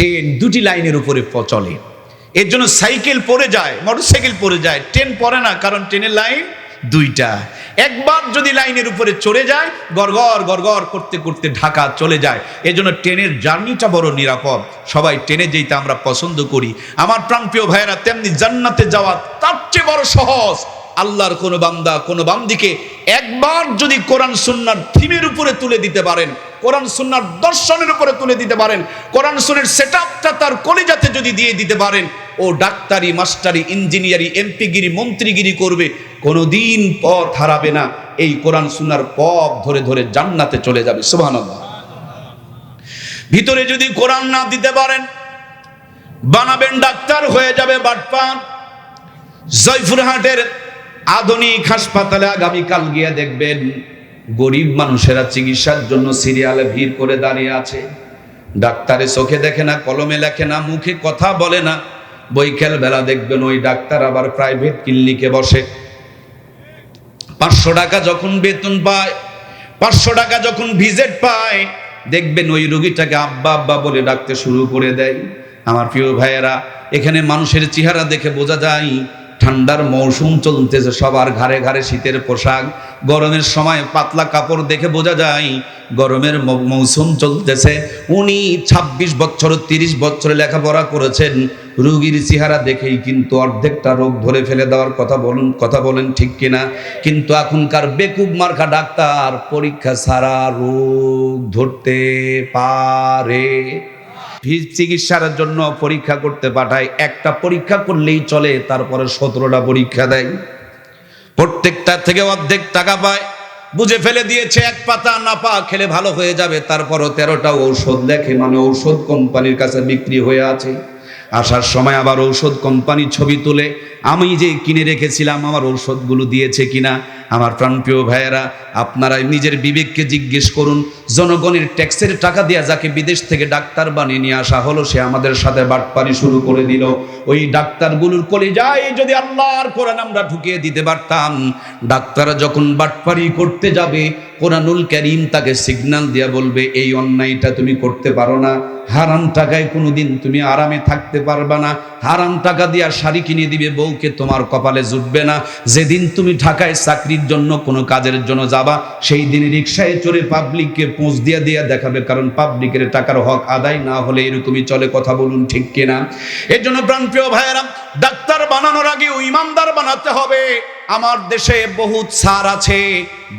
Train দুটি লাইনের উপরে চলে। এর জন্য সাইকেল পড়ে যায়, মোটরসাইকেল পড়ে যায়। ট্রেন পড়ে না, কারণ ট্রেনের লাইন দুইটা। একবার যদি লাইনের উপরে চড়ে যায়, গড়গড় গড়গড় করতে করতে ঢাকা চলে যায়। এজন্য ট্রেনের জার্নিটা বড় নিরাপদ। সবাই ট্রেনে যেতে আমরা পছন্দ করি। আমার প্রাণপ্রিয় ভাইয়েরা, তেমনি জান্নাতে যাওয়া তার চেয়ে বড় সহজ। আল্লাহর কোনো বান্দা, কোনো বান্দিকে একবার যদি কোরআন সুন্নার থিমের উপরে তুলে দিতে পারেন, কোরআন সুন্নার দর্শনের উপরে তুলে দিতে পারেন, কোরআন সুনের সেট আপটা তার কলিজাতে যদি দিয়ে দিতে পারেন, ও ডাক্তারি, মাস্টারি, ইঞ্জিনিয়ারি, এমপিগিরি, মন্ত্রীগিরি করবে, কোনোদিন পথ হারাবে না। এই কোরআন সুন্নার পথ ধরে ধরে জান্নাতে চলে যাবে, সুবহানাল্লাহ। ভিতরে যদি কোরআন না দিতে পারেন, বানাবেন ডাক্তার হয়ে যাবে বাটপান। জয়ফুরহাটের আধুনিক হাসপাতালে আগামীকাল গিয়ে দেখবেন গরিব মানুষেরা চিকিৎসার জন্য সিরিয়ালে ভিড় করে দাঁড়িয়ে আছে। ডাক্তারে চোখে দেখে না, কলমে লেখে না, মুখে কথা বলে না। বৈকাল বেলা দেখবেন ওই ডাক্তার আবার প্রাইভেট ক্লিনিকে বসে। পাঁচশো টাকা যখন বেতন পায়, পাঁচশো টাকা যখন ভিজিট পায়, দেখবেন ওই রুগীটাকে আব্বা আব্বা বলে ডাকতে শুরু করে দেয়। আমার প্রিয় ভাইয়েরা, এখানে মানুষের চেহারা দেখে বোঝা যায় ঠান্ডার মৌসুম চলতেছে, সবার ঘাড়ে ঘাড়ে শীতের পোশাক। গরমের সময় পাতলা কাপড় দেখে বোঝা যায়, গরমের মৌসুম চলতেছে। উনি ২৬ বছর, তিরিশ বছরে লেখাপড়া করেছেন। রুগীর চেহারা দেখেই কিন্তু অর্ধেকটা রোগ ধরে ফেলে দেওয়ার কথা বলুন, কথা বলেন ঠিক কিনা। কিন্তু এখনকার বেকুব মার্কা ডাক্তার পরীক্ষা ছাড়া রোগ ধরতে পারে। চিকিৎসার জন্য পরীক্ষা করতে পাঠায়। একটা পরীক্ষা করলেই চলে, তারপরে সতেরোটা পরীক্ষা দেয়। প্রত্যেকটা থেকে অর্ধেক টাকা পায়। বুঝে ফেলে দিয়েছে, এক পাতা না পা খেলে ভালো হয়ে যাবে। তারপরও তেরোটা ঔষধ লেখে মানে ঔষধ কোম্পানির কাছে বিক্রি হয়ে আছে। আসার সময় আবার ঔষধ কোম্পানি ছবি তুলে, আমি যে কিনে রেখেছিলাম, আমার ঔষধগুলো দিয়েছে কিনা? আমার প্রাণপ্রিয় ভাইয়েরা আপনারা নিজের বিবেককে জিজ্ঞেস করুন, জনগণের ট্যাক্সের টাকা দিয়ে যাকে বিদেশ থেকে ডাক্তার বানিয়ে নিয়ে আসা হলো, সে আমাদের সাথে বাটপারি শুরু করে দিল। ওই ডাক্তারগুলোর কলে যায় যদি আল্লাহর কোরআন আমরা ঢুকিয়ে দিতে পারতাম, ডাক্তাররা যখন বাটপারি করতে যাবে, কোরআনুল করিম তাকে সিগন্যাল দিয়া বলবে, এই অন্যায়টা তুমি করতে পারো না, হারাম টাকায় কোনোদিন তুমি আরামে থাকতে পারবে না, হারাম টাকা দিয়া শাড়ি কিনে দিবে বউকে তোমার কপালে জুটবে না, যেদিন তুমি ঢাকায় চাকরির জন্য কোনো কাজের জন্য যাবা সেই দিন রিক্সায় চড়ে পাবলিককে পোঁচ দিয়া দিয়া দেখাবে, কারণ পাবলিকের টাকার হক আদায় না হলে এরকমই চলে কথা বলুন ঠিক কিনা? এর জন্য প্রাণপ্রিয় ভাইয়েরা, ডাক্তার বানানোর আগে ইমানদার বানাতে হবে। আমার দেশে বহুত সার আছে,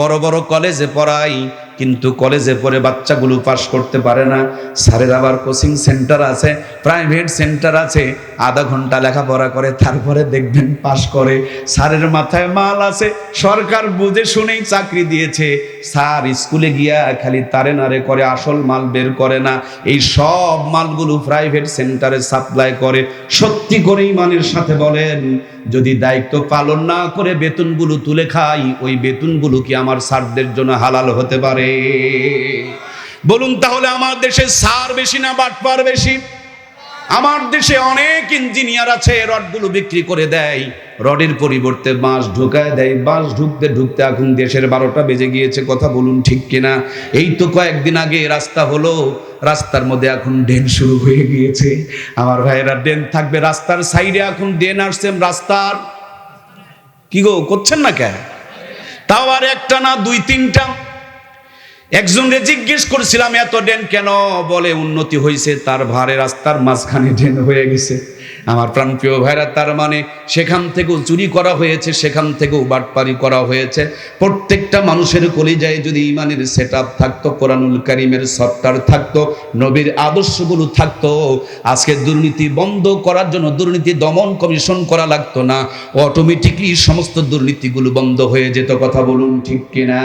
বড় বড় কলেজে পড়াই কিন্তু কলেজে পড়ে বাচ্চাগুলো পাস করতে পারে না। স্যারের আবার কোচিং সেন্টার আছে, প্রাইভেট সেন্টার আছে। আধা ঘণ্টা লেখাপড়া করে, তারপরে দেখবেন পাস করে। স্যারের মাথায় মাল আছে, সরকার বুঝে শুনেই চাকরি দিয়েছে। স্যার স্কুলে গিয়া খালি তারে নারে করে, আসল মাল বের করে না। এই সব মালগুলো প্রাইভেট সেন্টারে সাপ্লাই করে। সত্যি করেই মানের সাথে বলেন যদি দায়িত্ব পালন না করে বেতনগুলো তুলে খাই, ওই বেতনগুলো কি আমার সারদের জন্য হালাল হতে পারে? বলুন তাহলে আমার দেশে সার বেশি না বাটপার বেশি? আমার দেশে অনেক ইঞ্জিনিয়ার আছে, রডগুলো বিক্রি করে দেয়। রডের পরিবর্তে বাঁশ ঢুকায় দেয়। বাঁশ ঢুকতে ঢুকতে এখন দেশের বারোটা বেজে গিয়েছে, কথা বলুন ঠিক কিনা? এই তো কয়েকদিন আগে রাস্তা হলো, রাস্তার মধ্যে এখন ড্রেন শুরু হয়ে গিয়েছে। আমার ভাইয়েরা ড্রেন থাকবে রাস্তার সাইডে এখন ড্রেন আসছে রাস্তার। কি গো, করছেন না কেন তাও আর একটা না, দুই তিনটা? একজনরে জিজ্ঞেস করছিলাম, এত ড্রেন কেন? বলে, উন্নতি হয়েছে তার ভারে রাস্তার মাঝখানে ড্রেন হয়ে গেছে। আমার প্রাণপ্রিয় ভাইরা, তার মানে সেখান থেকেও চুরি করা হয়েছে, সেখান থেকেও বাটপারি করা হয়েছে। প্রত্যেকটা মানুষের কলিজায় যদি ইমানের সেট আপ থাকতো, কোরআনুল করিমের সফটওয়্যার থাকতো, নবীর আদর্শগুলো থাকতো, আজকে দুর্নীতি বন্ধ করার জন্য দুর্নীতি দমন কমিশন করা লাগতো না অটোমেটিকলি সমস্ত দুর্নীতিগুলো বন্ধ হয়ে যেত। কথা বলুন ঠিক কিনা?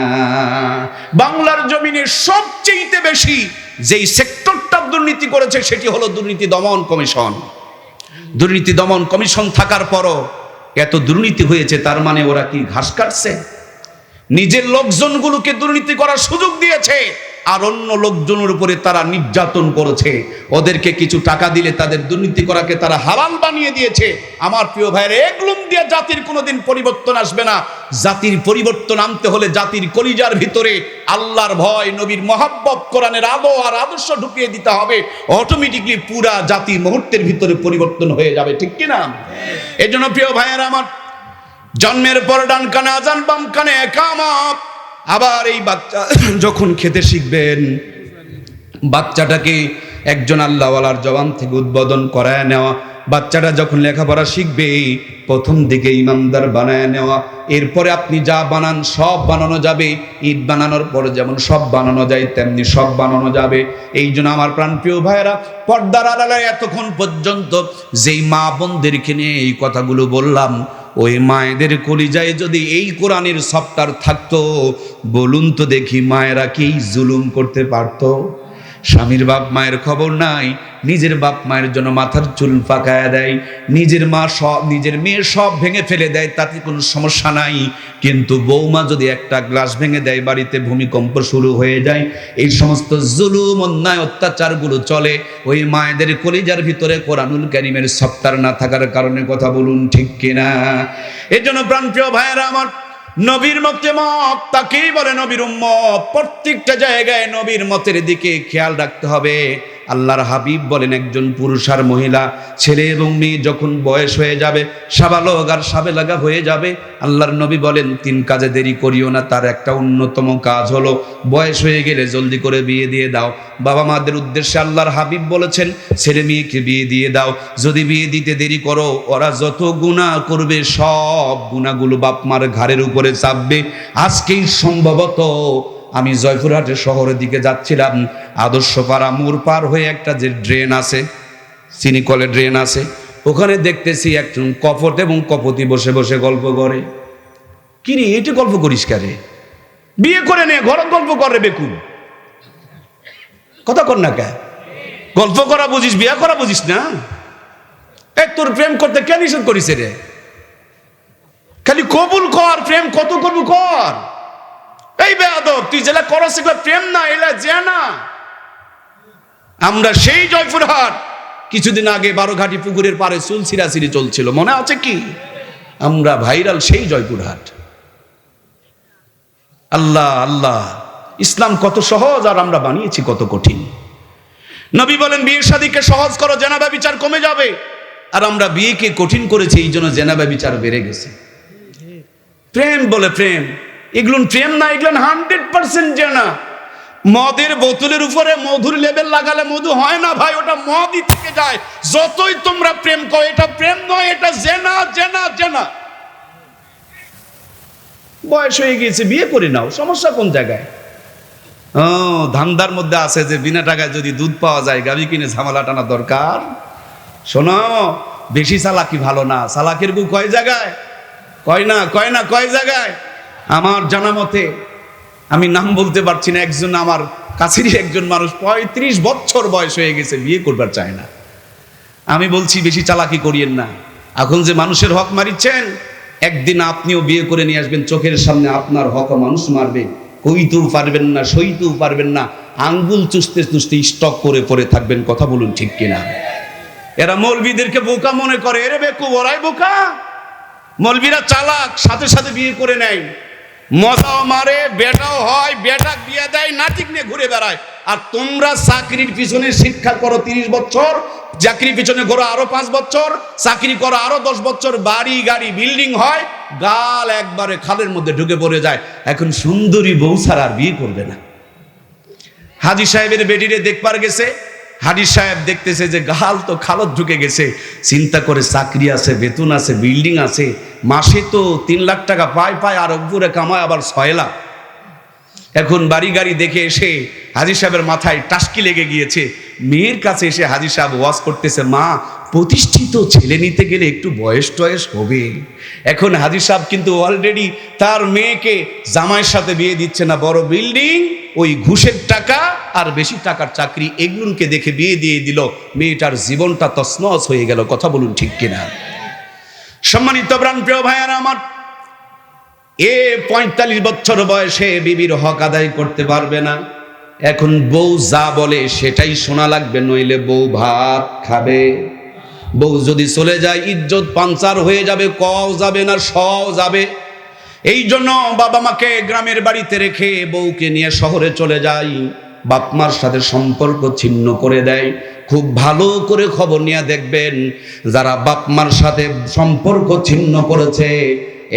বাংলার জমিনে সবচেয়ে বেশি যেই সেক্টরটা দুর্নীতি করেছে, সেটি হলো দুর্নীতি দমন কমিশন। দুর্নীতি দমন কমিশন থাকার পরও এত দুর্নীতি হয়েছে, তার মানে ওরা কি ঘাস কাটছে? নিজের লোকজনগুলোকে দুর্নীতি করার সুযোগ দিয়েছে। আর অন্য লোকজনের উপরে তারা নির্যাতন করেছে। ওদেরকে কিছু টাকা দিলে তাদের দুর্নীতি করাকে তারা হালাল বানিয়ে দিয়েছে। আমার প্রিয় ভাইয়ের এগুলো দিয়ে জাতির কোনোদিন পরিবর্তন আসবে না। জাতির পরিবর্তন আনতে হলে জাতির কলিজার ভিতরে আল্লাহর ভয়, নবীর মহাব্বত, কোরআনের আলো আর আদর্শ ঢুকিয়ে দিতে হবে। অটোমেটিকলি পুরা জাতি মুহূর্তের ভিতরে পরিবর্তন হয়ে যাবে, ঠিক কিনা এই জন্য প্রিয় ভাইয়ের আমার, জন্মের পর ডান কানে আজান বাম কানে একামত। আবার এই বাচ্চা যখন খেতে শিখবেন, বাচ্চাটাকে একজন আল্লাহওয়ালার জবান থেকে উদ্বোধন করায় নেওয়া, বাচ্চাটা যখন লেখাপড়া শিখবে, প্রথম দিকে ইমানদার বানায় নেওয়া, এরপরে আপনি যা বানান সব বানানো যাবে, ঈদ বানানোর পরে যেমন সব বানানো যায়, তেমনি সব বানানো যাবে। এই জন্য আমার প্রাণপ্রিয় ভাইয়েরা, পর্দার আড়ালে এতক্ষণ পর্যন্ত যেই মা বোনদেরকে নিয়ে এই কথাগুলো বললাম ওই মায়েদের কলিজায় যদি এই কোরআনের সফটার থাকতো, বলুন তো দেখি মায়েরা কি জুলুম করতে পারতো? স্বামীর বাপ মায়ের খবর নাই, নিজের বাপ মায়ের জন্য মাথার চুল পাকায়া দেয়, নিজের মা সব, নিজের মেয়ে সব ভেঙে ফেলে দেয়, তাতে কোনো সমস্যা নাই। কিন্তু বৌমা যদি একটা গ্লাস ভেঙে দেয়, বাড়িতে ভূমিকম্প শুরু হয়ে যায়, এই সমস্ত জুলুম, অন্যায়, অত্যাচারগুলো চলে। ওই মায়েদের কলিজার ভিতরে কোরআনুল কারিমের সপ্তাহ না থাকার কারণে কথা বলুন ঠিক কিনা? জন্য প্রাণপ্রিয় ভাইয়েরা আমার নবীর মতে মত, তাকেই বলে নবীর উম্মত। প্রত্যেকটা জায়গায় নবীর মতের দিকে খেয়াল রাখতে হবে। আল্লাহর হাবিব বলেন, একজন পুরুষ আর মহিলা, ছেলে এবং মেয়ে যখন বয়স হয়ে যাবে সাবালক আর সাবেলাগা হয়ে যাবে, আল্লাহর নবী বলেন, তিন কাজে দেরি করিও না, তার একটা অন্যতম কাজ হলো, বয়স হয়ে গেলে জলদি করে বিয়ে দিয়ে দাও। বাবা মাদের উদ্দেশ্যে আল্লাহর হাবিব বলেছেন, ছেলে মেয়েকে বিয়ে দিয়ে দাও, যদি বিয়ে দিতে দেরি করো, ওরা যত গুণা করবে, সব গুণাগুলো বাপ মার ঘাড়ের উপরে চাপবে। আজকেই সম্ভবত আমি জয়পুরহাটের শহরের দিকে যাচ্ছিলাম। আদর্শ পাড়া মোড় পার হয়ে একটা যে ড্রেন আছে চিনিকলে ড্রেন আছে, ওখানে দেখতেছি একজন কপট এবং কপতি বসে বসে গল্প করে। কিরে এটা গল্প করিস কারে বিয়ে করে নে, ঘর গল্প করে বেকুন কথা কর না কে? গল্প করা বুঝিস, বিয়ে করা বুঝিস না? এক তোর প্রেম করতে কে নিষেধ করিস রে? খালি কবুল কর, প্রেম কত করব কর? এই বেয়াদব, তুই যেটা করস এগুলো প্রেম না এলা যে না আমরা সেই জয়পুরহাট, কিছুদিন আগে বারোঘাটি পুকুরের পারে চুল ছিঁড়াছিড়ি চলছিল, মনে আছে কি? আমরা ভাইরাল সেই জয়পুরহাট। আল্লাহ আল্লাহ, ইসলাম কত সহজ আর আমরা বানিয়েছি কত কঠিন। নবী বলেন, বিয়ের শাদীকে সহজ করো জেনাবা বিচার কমে যাবে। আর আমরা বিয়েকে কঠিন করেছি, এই জন্য জেনাবা বিচার বেড়ে গেছে। প্রেম বলে প্রেম। এগুলো প্রেম না এগুলো হান্ড্রেড পার্সেন্ট জেনা। মদের বোতলের উপরে মধুর লেবেল লাগালে মধু হয় না ভাই, ওটা মদই থেকে যায়। যতই তোমরা প্রেম করো, এটা প্রেম নয়, এটা জেনা জেনা জেনা। বয়স হয়ে গিয়েছে, বিয়ে করে নাও, সমস্যা কোন জায়গায়? ও, ধান্দার মধ্যে আছে যে বিনা টাকায় যদি দুধ পাওয়া যায় গাড়ি কিনে ঝামেলা টানা দরকার। শোনো, বেশি চালাকি ভালো না, চালাকের গু কয় জায়গায়? কয় না কয় না, কয় জায়গায়? আমার জানা মতে, আমি নাম বলতে পারছি না, একজন আমার কাছেরই একজন মানুষ পঁয়ত্রিশ বছর বয়স হয়ে গেছে, বিয়ে করবার চায় না। আমি বলছি, বেশি চালাকি করিয়েন না। এখন যে মানুষের হক মারিচ্ছেন, একদিন আপনিও বিয়ে করে নিয়ে আসবেন, চোখের সামনে আপনার হক মানুষ মারবে। কইতেও পারবেন না সইতেও পারবেন না, আঙ্গুল চুষতে চুষতে স্টক করে পড়ে থাকবেন, কথা বলুন ঠিক কিনা? এরা মৌলবীদেরকে বোকা মনে করে, এরে বেকু, ওরাই বোকা? মৌলবীরা চালাক, সাথে সাথে বিয়ে করে নেয়। মজাও মারে, বেটাও হয় বেটা বিয়ে দেয় নাটিক নিয়ে ঘুরে বেড়ায়। আর তোমরা চাকরির পিছনে শিক্ষা করো তিরিশ বছর, চাকরির পিছনে ঘোরো আরও পাঁচ বছর, চাকরি করো আরও দশ বছর, বাড়ি, গাড়ি, বিল্ডিং হয়, গাল একবারে খালের মধ্যে ঢুকে পড়ে যায়। এখন সুন্দরী বউ ছাড়া আর বিয়ে করবে না। হাজি সাহেবের বেডিরে দেখবার গেছে হাজি সাহেব দেখতেছে যে গাল তো খালত ঢুকে গেছে। চিন্তা করে চাকরি আছে, বেতন আছে, বিল্ডিং আছে। মাসে তো তিন লাখ টাকা পায় পায়, আর উপরে কামায় আবার ছয় লাখ। এখন বাড়ি গাড়ি দেখে এসে হাজি সাহেবের মাথায় টাসকি লেগে গিয়েছে। মেয়ের কাছে এসে হাজি সাহেব ওয়াজ করতেছে, মা, প্রতিষ্ঠিত ছেলে নিতে গেলে একটু বয়স টয়স হবে। এখন হাজি সাহেব কিন্তু অলরেডি তার মেয়েকে জামাইয়ের সাথে বিয়ে দিচ্ছে না। বড় বিল্ডিং, ওই ঘুষের টাকা আর বেশি টাকার চাকরি এগুলোকে দেখে বিয়ে দিয়ে দিল, মেয়েটার জীবনটা তসনস হয়ে গেল। কথা বলুন ঠিক কিনা? সম্মানিত প্রাণ প্রিয় ভাইয়ার, আমার এ পঁয়তাল্লিশ বছর বয়সে বিবির হক আদায় করতে পারবে না। এখন বউ যা বলে সেটাই শোনা লাগবে, নইলে বউ ভাত খাবে। বউ যদি চলে যায়, ইজ্জত পাঞ্চার হয়ে যাবে কও যাবে না সও যাবে। এই জন্য বাবা মাকে গ্রামের বাড়িতে রেখে বউকে নিয়ে শহরে চলে যাই। বাপ মার সাথে সম্পর্ক ছিন্ন করে দেয়। খুব ভালো করে খবর নিয়ে দেখবেন, যারা বাপমার সাথে সম্পর্ক ছিন্ন করেছে,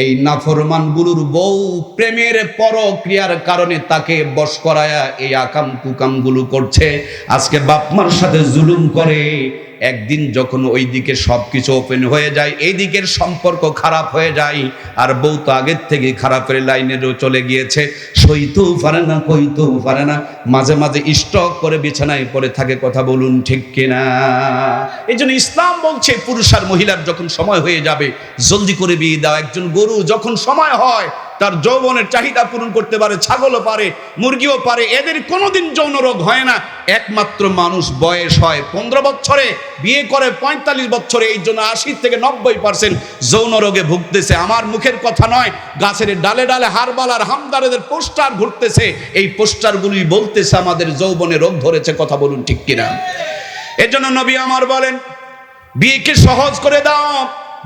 এই নাফরমান গুরুর বউ প্রেমের পরক্রিয়ার কারণে তাকে বশ করায়া এই আকাম কুকামগুলো করছে। আজকে বাপমার সাথে জুলুম করে একদিন যখন ওই দিকে সব কিছু ওপেন হয়ে যায়, এই দিকের সম্পর্ক খারাপ হয়ে যায়, আর বউ তো আগের থেকে খারাপের লাইনেরও চলে গিয়েছে। সইতেও পারে না কইতেও পারে না মাঝে মাঝে স্টক করে বিছানায় পড়ে থাকে, কথা বলুন ঠিক কিনা? এই জন্য ইসলাম বলছে, পুরুষ আর মহিলার যখন সময় হয়ে যাবে, জলদি করে বিয়ে দাও। একজন গরু যখন সময় হয় তার যৌবনের চাহিদা পূরণ করতে পারে, ছাগলও পারে, মুরগিও পারে, এদের কোনোদিন যৌন রোগ হয় না। একমাত্র মানুষ বয়স হয় পনেরো বছরে, বিয়ে করে পঁয়তাল্লিশ বছরে, এই জন্য আশি থেকে নব্বই পার্সেন্ট যৌন রোগে ভুগতেছে। আমার মুখের কথা নয়, গাছের ডালে ডালে হারবালার হামদারেদের পোস্টার ঘুরতেছে। এই পোস্টারগুলি বলতেছে, আমাদের যৌবনে রোগ ধরেছে, কথা বলুন ঠিক কিনা? এজন্য নবী আমার বলেন, বিয়েকে সহজ করে দাও,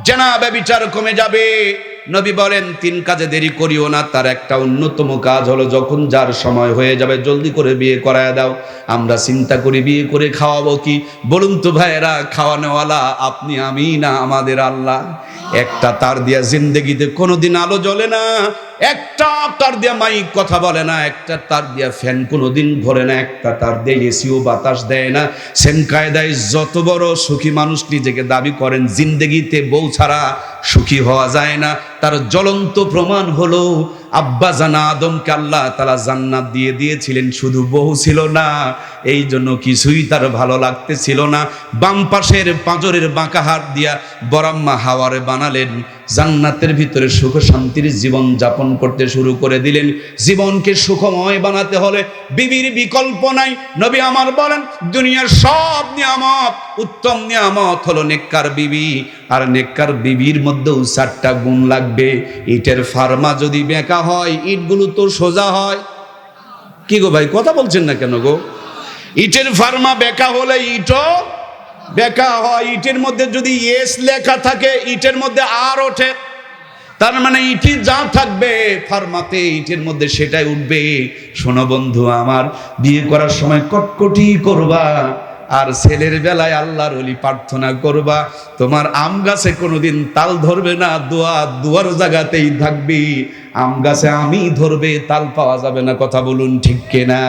জেনা ব্যবিচার কমে যাবে। নবী বলেন, তিন কাজে দেরি করিও না, তার একটা অন্যতম কাজ হলো যখন যার সময় হয়ে যাবে জলদি করে বিয়ে করায় দাও। আমরা চিন্তা করি বিয়ে করে খাওয়াবো কি? বলুন তো ভাইয়েরা, খাওয়ানোওয়ালা আপনি আমি না আমাদের আল্লাহ? একটা তার দিয়া জিন্দগিতে কোনোদিন আলো জ্বলে না, একটা তার দিয়া মাইক কথা বলে না, একটা তার দিয়া ফ্যান কোনোদিন ঘরে না, একটা তার দিয়ে এসিও বাতাস দেয় না। সেম কায়দায় যত বড় সুখী মানুষ নিজেকে দাবি করেন, জিন্দগিতে বউ ছাড়া সুখী হওয়া যায় না। তার জ্বলন্ত প্রমাণ হলো, আব্বা জানা আদমকে আল্লাহ তালা জান্নাত দিয়ে দিয়েছিলেন, শুধু বহু ছিল না এই জন্য কিছুই তার ভালো লাগতেছিল না। বাম পাশের পাঁজরের বাঁকা হাত দিয়া বরাম্মা হাওয়ারে বানালেন। জান্নাতের ভিতরে সুখ শান্তির জীবন যাপন করতে শুরু করে দিলেন। জীবনকে সুখময় বানাতে হলে বিবির বিকল্প নাই। নবী আমার বলেন, দুনিয়ার সব নিয়ামত, উত্তম নিয়ামত হলো নেককার বিবি। আর নেককার বিবির মধ্যেও চারটা গুণ লাগবে। ইটের ফার্মা যদি বেঁকা হয়, ইটগুলো তো সোজা হয়। কি গো ভাই, কথা বলছেন না কেন গো? ইটের ফার্মা বেকা হলে ইটও বেকা হয়। ইটের মধ্যে যদি এস লেখা থাকে, ইটের মধ্যে আর ওঠে। তার মানে ইটি যা থাকবে ফার্মাতে, ইটের মধ্যে সেটাই উঠবে। শোনো বন্ধু আমার, বিয়ে করার সময় কটকটি করবা, আর ছেলের বেলায় আল্লাহর অলি প্রার্থনা করবা। তোমার আম গাছে কোনোদিন তাল ধরবে না, দোয়া দুয়ার জায়গাতেই থাকবি। আম গাছে আমি ধরবে, তাল পাওয়া যাবে না, কথা বলুন ঠিক কিনা?